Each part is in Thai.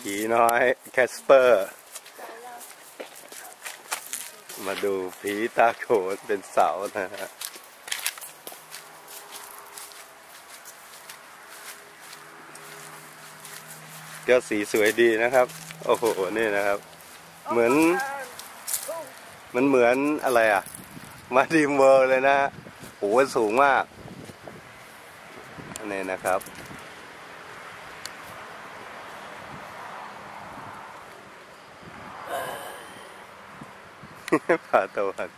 ผีน้อยแคสเปอร์ มาดูผีตาโขนเป็นเสานะฮะก็สีสวยดีนะครับ โอ้โห นี่นะครับ เหมือน มันเหมือนอะไรอะ มาดีมเวอร์เลยนะฮะโหสูงมาก นี่นะครับ ผ่าตะวัน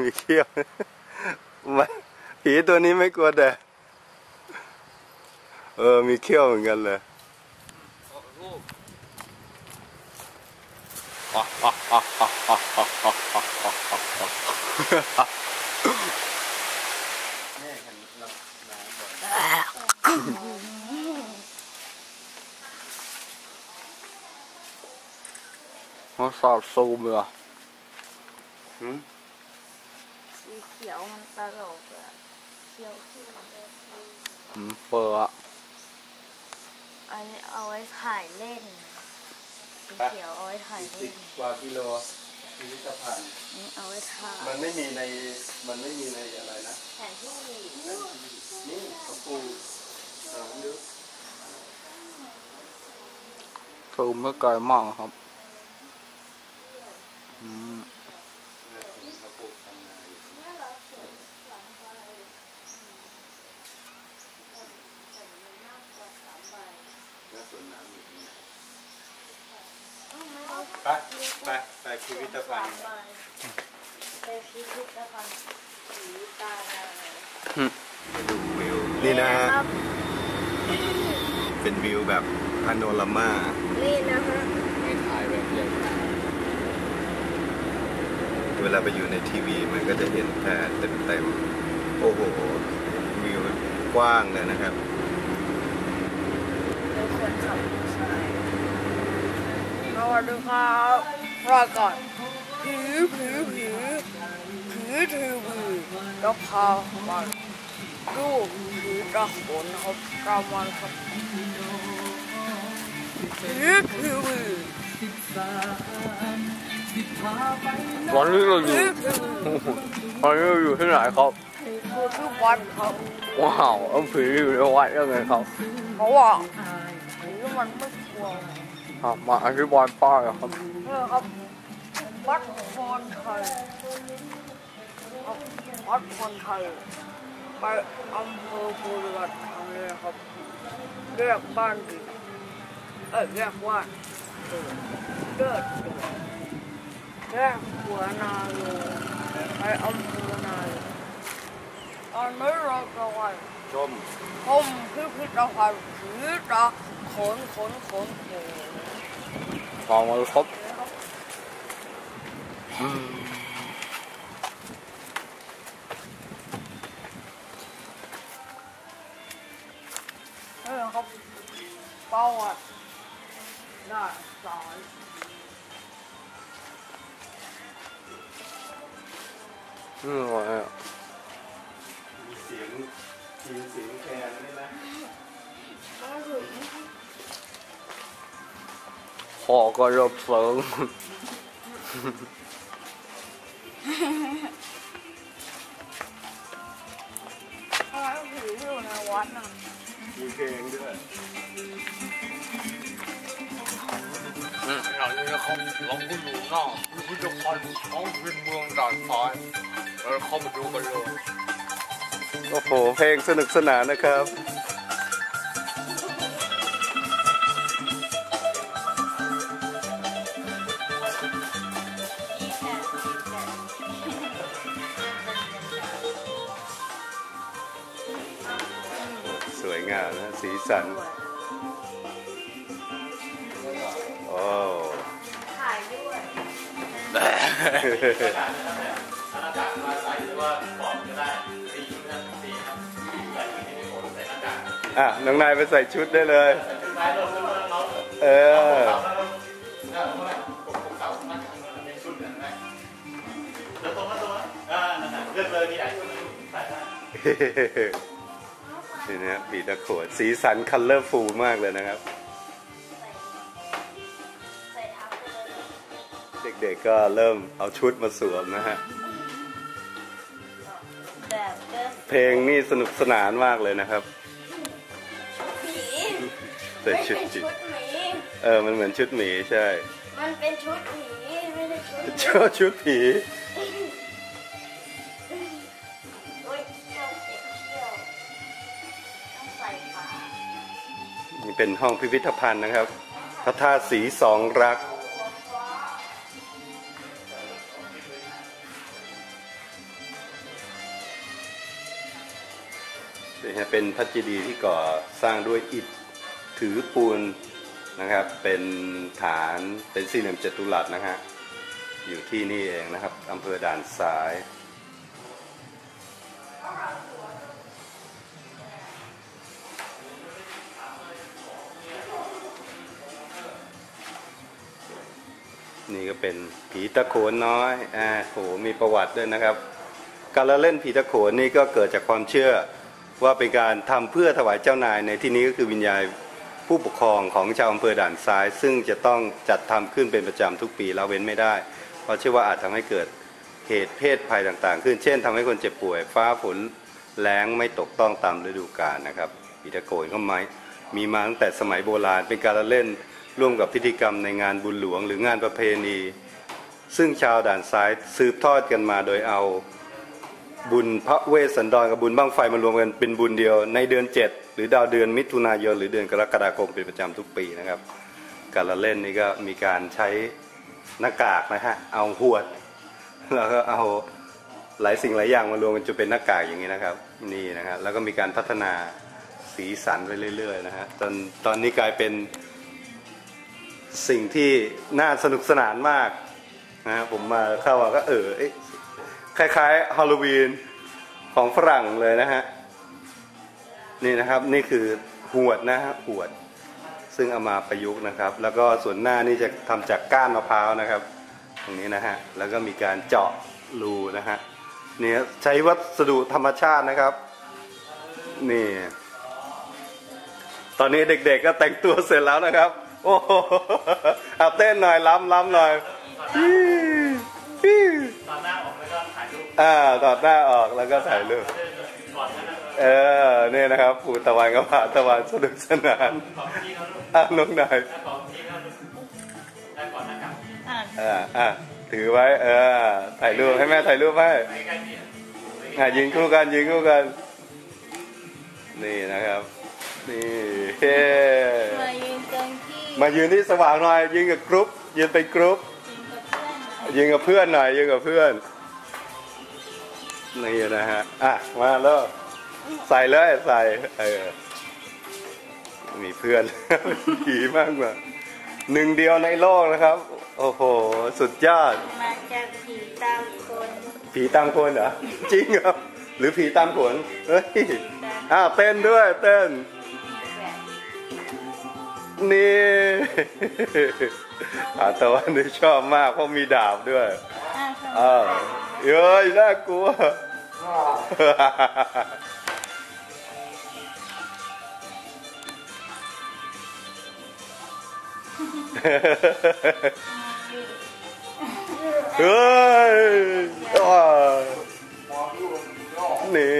มีเขี้ยวมันผีตัวนี้ไม่กลัวแดดเออ มีเขี้ยวเหมือนกันเลยมันสอ ดซูมเลยสีเขียวมันตลกอะเขียวขึ้นอืมเปิดอะอันนี้เอาไว้ถ่ายเล่นสีเขียวเอาไว้ถ่ายสิเล่บนกว่ากิโลพิพิธภัณฑ์นี่เอาไว้ถ่ายมันไม่มีในมันไม่มีในอะไรนะแผนที่นี่เขาปูสามนิ้วซูมไม่ไกลมากครับ ไหนไปไปไปพิพิธภัณฑ์ไปพิพิธภัณฑ์สีตาลายดูวิวนี่นะฮะครับเป็นวิวแบบพาโนรามานี่นะฮะ ไม่ถ่ายแบบใหญ่ เวลาไปอยู่ในทีวี มันก็จะเห็นแผนเต็มๆ โอ้โหวิวกว้างเลยนะครับสวัสดีครับรอก่อนผีผีผีผีทีวีแล้วพามาดูผีตะโขนครับประมาณครับผีทีวีตอ นนี้เราอยู่ผีทีวีตอนนี้เราอยู่ที่ไหนครับคือที่วัดครับว้าวเอาผีอยู่ในวัดยังไงครับเพราะ ว่าผีมันไม่กลัวอะมาอธิบายป้ายอะครับนี่ครั บวัดพรไทยครับวัดพรไทยไปอำเภอภูเรือทางนี้ครับเรียกบ้านดิเออเรียกว่าเกิดเรียกหัวนาโลไปอำเภอนาโลตอนนี้เราจะไปชมชมพิพิธภัณฑ์ ผีตาขนขนขนโขนฟังมาเลยครับอืมนี่ครับประวัติด้านซ้ายนี่อะไรอะมีเสียงทีมเสียงแคนนี่นะก็ถึงคอก็เริ่มเสิง ถ้าหน้ากากมาใส่หรือว่าปอดก็ได้สีนะสีครับใส่ชุดที่ไม่ฝนใส่หน้ากากอะน้องนายไปใส่ชุดได้เลย ใส่ชุดไม้ลงแล้วน้องเออเลือกเลยมีหลายชุดใส่ได้นี่นะปีตะขวดสีสันคัลเลอร์ฟูลมากเลยนะครับ เด็กๆก็เริ่มเอาชุดมาสวมนะฮะ เดินเพลงนี่สนุกสนานมากเลยนะครับผีแต่ไม่ชุดใช่จริงชุดหมีเออ มันเหมือนชุดหมีใช่ มันเป็นชุดหมีไม่ใช่ชุดหมีชอบชุดผีโอ๊ยเที่ยวเจ็บเที่ยวต้องใส่ขานี่เป็นห้องพิพิธภัณฑ์นะครับ พระธาตุสีสองรัก พระเจดีย์ที่ก่อสร้างด้วยอิฐถือปูนนะครับ เป็นฐานเป็นสี่เหลี่ยมจัตุรัสนะฮะอยู่ที่นี่เองนะครับอำเภอด่านซ้าย นี่ก็เป็นผีตะโขนน้อยอ่าโหมีประวัติด้วยนะครับ การละเล่นผีตะโขนนี่ก็เกิดจากความเชื่อ ว่าเป็นการทำเพื่อถวายเจ้านายในที่นี้ก็คือวิญญาณผู้ปกครองของชาวอำเภอด่านซ้าย ซึ่งจะต้องจัดทำขึ้นเป็นประจำทุกปีละเว้นไม่ได้ เพราะเชื่อว่าอาจทำให้เกิดเหตุเพศภัยต่างๆ ขึ้น เช่นทำให้คนเจ็บป่วย ฟ้าฝนแล้งไม่ตกต้องตามฤดูกาลนะครับผีตะโขนก็ไม้มีมาตั้งแต่สมัยโบราณเป็นการเล่นร่วมกับพิธีกรรมในงานบุญหลวง หรืองานประเพณี ซึ่งชาวด่านซ้ายสืบทอดกันมาโดยเอา บุญพระเวสสันดรกับบุญบ้างไฟมารวมกันเป็นบุญเดียวในเดือนเจ็ดหรือดาวเดือนมิถุนายนหรือเดือนกรกฎาคมเป็นประจำทุกปีนะครับ การละเล่นนี่ก็มีการใช้หน้ากากนะฮะเอาหวด แล้วก็เอาหลายสิ่งหลายอย่างมารวมกันจนเป็นหน้ากากอย่างนี้นะครับนี่นะครับแล้วก็มีการพัฒนาสีสันไปเรื่อยๆนะฮะจนตอนนี้กลายเป็นสิ่งที่น่าสนุกสนานมากนะฮะผมมาเข้ามาก็เออเอ๊ะ คล้ายๆฮาโลวีนของฝรั่งเลยนะฮะ นี่นะครับนี่คือหวดนะฮะหวด ซึ่งเอามาประยุกต์นะครับ แล้วก็ส่วนหน้านี่จะทำจากก้านมะพร้าวนะครับ ตรงนี้นะฮะ แล้วก็มีการเจาะรูนะฮะเนี่ยใช้วัสดุธรรมชาตินะครับ นี่ ตอนนี้เด็กๆก็แต่งตัวเสร็จแล้วนะครับ โอ้โหเอาเต้นหน่อยล้ำล้ำหน่อยตอนหน้าออก อ่าตอดหน้าออกแล้วก็ถ่ายรูปก่อนนั้นนะเออเนี่ยนะครับปู่ตะวันกับผาตะวันสนุกสนานของพี่เขาลูกอะน้องนายแล้วของพี่เขาลูกได้ก่อนหน้ากากอะอ่าอะถือไว้ เออ ถ่ายรูปให้แม่ถ่ายรูปให้ใกล้ๆพี่อะยิงคู่กันยิงคู่กัน นี่นะครับ นี่เฮ้มายืนตรงที่มายืนที่สว่างหน่อยยิงกับกรุ๊ปยืนเป็นกรุ๊ป ยืนกับเพื่อนหน่อยยิงกับเพื่อนหน่อยยิงกับเพื่อน นี่นะฮะ อะ มาแล้วใส่เลยใส่เออมีเพื่อนผีมากกว่าหนึ่งเดียวในโลกนะครับ โอ้โห สุดยอด มาจากผีตามคนผีตามคนเหรอ จริงเหรอ หรือผีตามขนเฮ้ยอ้าวเต้นด้วยเต้นแบบนี่อาตะวันนี่ชอบมากเพราะมีดาบด้วยอะอ้า วเย้ยน่ากลัวเฮ้ยอ้าวนี่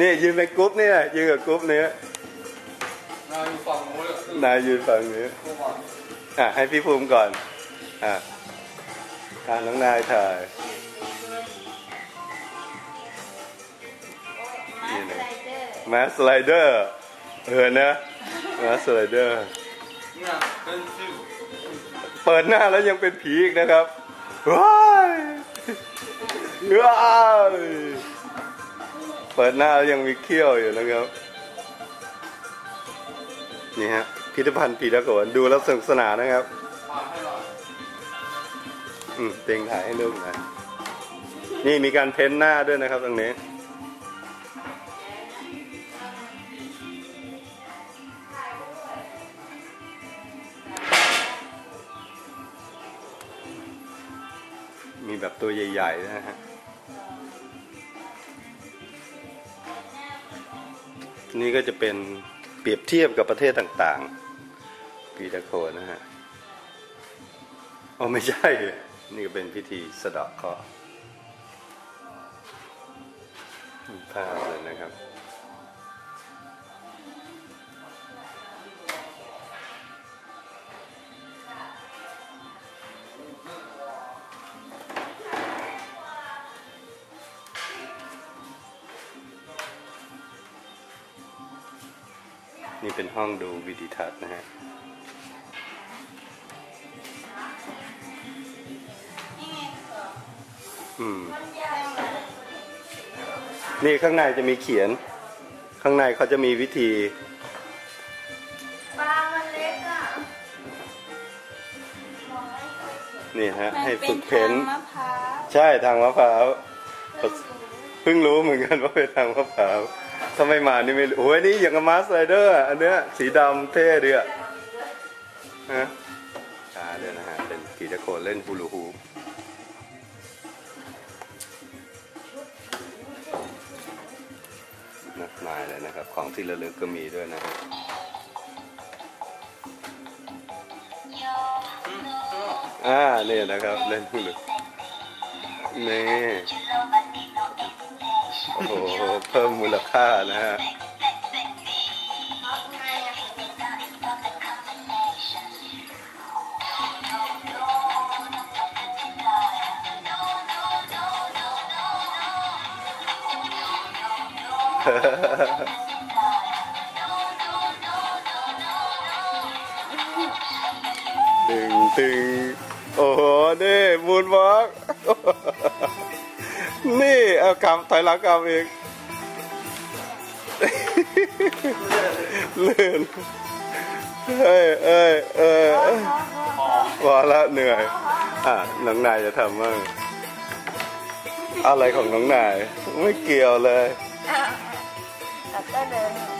นี่ยืนเป็นกรุ๊ ทางน้องนายถ่ายมาสไลเดอร์แมสสไลเดอร์เออนะแมสสไลเดอร์เนี่ยเป็นซิวเปิดหน้าแล้วยังเป็นผีอีกนะครับว้ายว้ายเปิดหน้าแล้วยังมีเขี้ยวอยู่นะครับนี่ฮะพิพิธภัณฑ์ผีตะโขนดูแล้วสนุกสนานนะครับมาให้หน่อย อืมเต็งถ่ายให้ลูกหนะนี่มีการเพ้นหน้าด้วยนะครับตรงนี้มีแบบตัวใหญ่ๆนะฮะ นี่ก็จะเป็นเปรียบเทียบกับประเทศต่างๆ ปีตะโขนนะฮะ อ๋อไม่ใช่ นี่ก็เป็นพิธีสะดาะเคราะห์ภาพเลยนะครับนี่เป็นห้องดูวิดีทัศน์นะฮะ อืม นี่ข้างในจะมีเขียน ข้างในเขาจะมีวิธี ปลามันเล็กอะนี่ฮะมันให้เป็ฝึนกเพ้นทางมะพร้าวใช่ทางมะพร้าว เพิ่งรู้เหมือนกันว่าเป็นทางมะพร้าวถ้าไม่มานี่ไม่รู้โอ้ยนี่อย่างกับมาสไลเดอร์อะอันเนี้ยสีดำเท่ดีอะฮะอ่าเดี๋ยวนะฮะ เป็นกีตาโคนเล่นฮูลูฮูป มายเลยนะครับ ของที่ระลึกก็มีด้วยนะครับอ่าเนี่ยนะครับเล่นฮูลูนี่โอ้โหเพิ่มมูลค่านะฮะ ตึงตึงโอ้โห นี่มูนวอล์กนี่เอากำถอยหลังกำอีกเลื่อนเอ้ยเอ้ยเอ้ยพอละเหนื่อย อะ น้องนายจะทำมั่งอะไรของน้องนาย ไม่เกี่ยวเลย and then